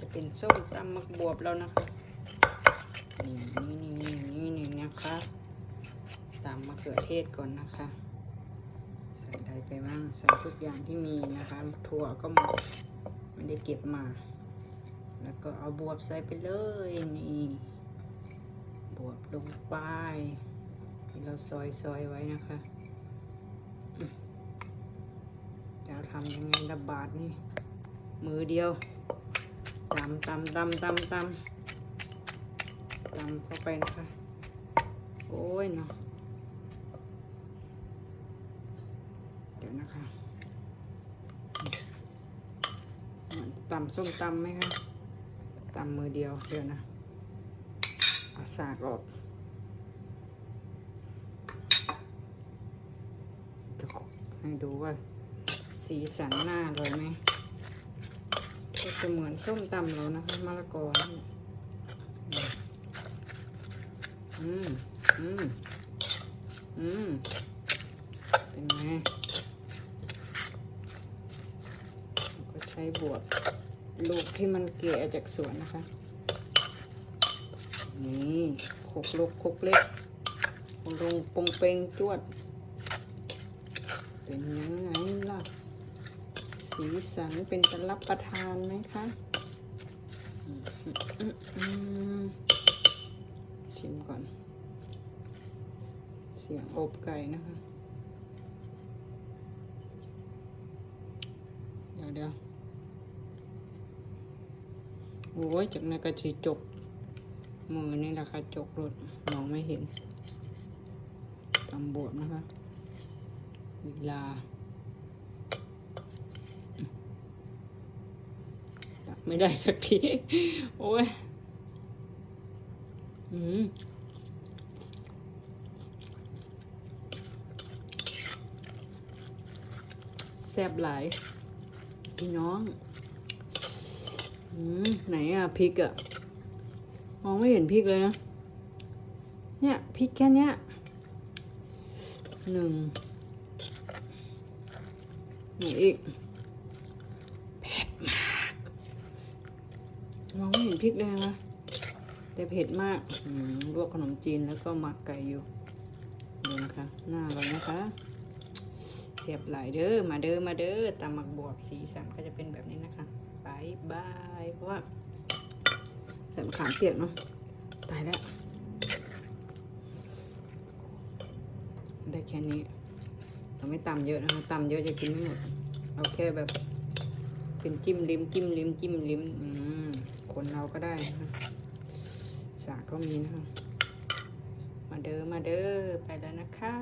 จะเป็นส้มตำมักบวบแล้วนะคะนี่นี่นี่นี่นี่นะคะตำมะเขือเทศก่อนนะคะ ใส่อะไรไปบ้างใส่ทุกอย่างที่มีนะคะถั่วก็หมดไม่ได้เก็บมา แล้วก็เอาบวบใส่ไปเลยนี่บวบลงไปที่เราซอยซอยไว้นะคะจะทำยังไงระบาดนี่มือเดียว ตำตำตำตำตำตำเข้าไปนะคะ โอ้ยเนาะเดี๋ยวนะคะเหมือนตำส้มตำไหมคะตำมือเดียวเดี๋ยวนะเอาสากออกให้ดูว่าสีสันหน้าอร่อยไหม จะเหมือนส้มตำแล้วนะคะมะละกอนี่อืม อืม อืม เป็นไง ก็ใช้บวบลูกที่มันเกะจากสวนนะคะ นี่คกลูกคกเล็กลงปงเปงจวด เป็นยังไงล่ะ สีสันเป็นจะรับประทานไหมคะชิมก่อน เสียงอบไก่นะคะ เดี๋ยวเดี๋ยวโอ้ยจากนั้นก็จะจก มือนี่แหละค่ะจกรถมองไม่เห็นตำบวบนะคะ เวลา จับ ไม่ได้สักที โอ้ยอืมแซ่บหลายพี่น้องอืมไหนอะพริกอะมองไม่เห็นพริกเลยนะ เนี่ยพริกแค่เนี้ยหนึ่งหนอีก มองไม่เห็นพริกเลยนะแต่เผ็ดมากลวกขนมจีนแล้วก็หมักไก่อยู่ดูนะคะหน้าเรานะคะเสียบหลายเด้อมาเด้อมาเด้อตำหมักบวบสีสันก็จะเป็นแบบนี้นะคะบายบายเพราะว่าใส่มะขามเปียกเนาะตายแล้วได้แค่นี้เราไม่ตำเยอะนะคะตำเยอะจะกินไม่หมดเอาแค่แบบ เป็นจิ้มลิ้มจิ้มลิ้มจิ้มลิ้มอืมคนเราก็ได้นะสากก็มีนะคะมาเด้อมาเด้อไปแล้วนะคะ